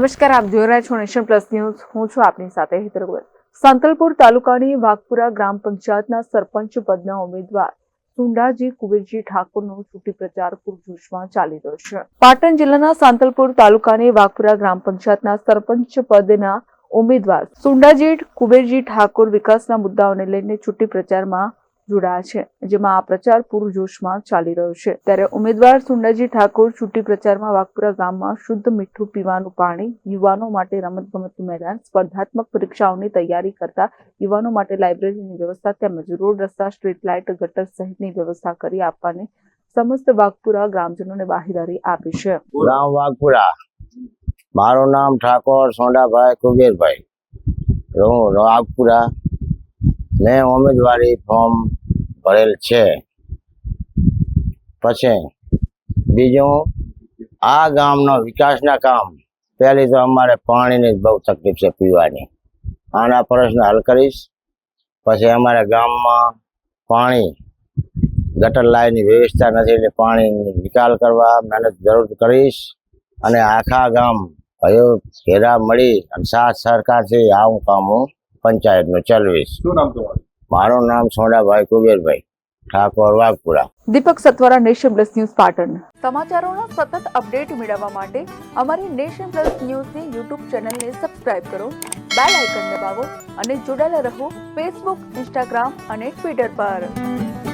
નમસ્કાર, આપ જોઈ રહ્યા છો નેશન પ્લસ ન્યૂઝ. હું છું આપની સાથે હેતર સાંતલપુર તાલુકાની વાઘપુરા ગ્રામ પંચાયતના સરપંચ પદના ઉમેદવાર સુંડાજી કુબેરજી ઠાકોરનો ચૂંટણી પ્રચાર પૂરજોશમાં ચાલી રહ્યો છે. પાટણ જિલ્લાના સાંતલપુર તાલુકાની વાઘપુરા ગ્રામ પંચાયતના સરપંચ પદના ઉમેદવાર સુંડાજી કુબેરજી ઠાકોર વિકાસના મુદ્દાઓને લઈને ચૂંટણી પ્રચારમાં જોડાયા છે, જેમાં આ પ્રચાર પૂરજોશમાં ચાલી રહ્યો છે. ત્યારે ઉમેદવાર સુંડાજી ઠાકોર ચૂંટણી પ્રચારમાં વાઘપુરા ગામમાં શુદ્ધ મીઠું પીવાનું પાણી યુવાનો માટે રમતગમતનું મેદાન, સ્પર્ધાત્મક પરીક્ષાઓની તૈયારી કરતા યુવાનો માટે લાઇબ્રેરીની વ્યવસ્થા તેમજ રોડ રસ્તા, સ્ટ્રીટ લાઇટ, ગટર સહિતની વ્યવસ્થા કરી આપવાની સમસ્ત વાઘપુરા ગ્રામજનોને બાહીદારી આપી છે. ગામ વાઘપુરા. મારું નામ ઠાકોર સોંડાભાઈ કુબેરભાઈ. હું વાઘપુરા. મેં ઉમેદવારી ફોર્મ ભરેલ છે. પછી બીજું, આ ગામનો વિકાસના કામ. પહેલી તો અમારે પાણીની બહુ તકલીફ છે પીવાની. આના પ્રશ્ન હલ કરીશ. પછી અમારા ગામમાં પાણી, ગટર લાઈનની વ્યવસ્થા નથી એટલે પાણીની નિકાલ કરવા મહેનત જરૂર કરીશ. અને આખા ગામ ભાઈઓ ભેરા મળી અને સાથ સરકારથી આવું કામ હું પંચાયતનું ચલાવીશ. શું નામ તમારું? મારું નામ Sodabhai Kuberbhai, Thakor Vaghpura. Deepak Satvara Nation Plus News Patan. સમાચારોના સતત અપડેટ મેળવવા માટે અમારી નેશન પ્લસ ન્યૂઝની યુટ્યુબ ચેનલને સબસ્ક્રાઇબ કરો, બેલ આઇકન દબાવો અને જોડાયેલા રહો ફેસબુક, ઇન્સ્ટાગ્રામ અને ટ્વિટર પર.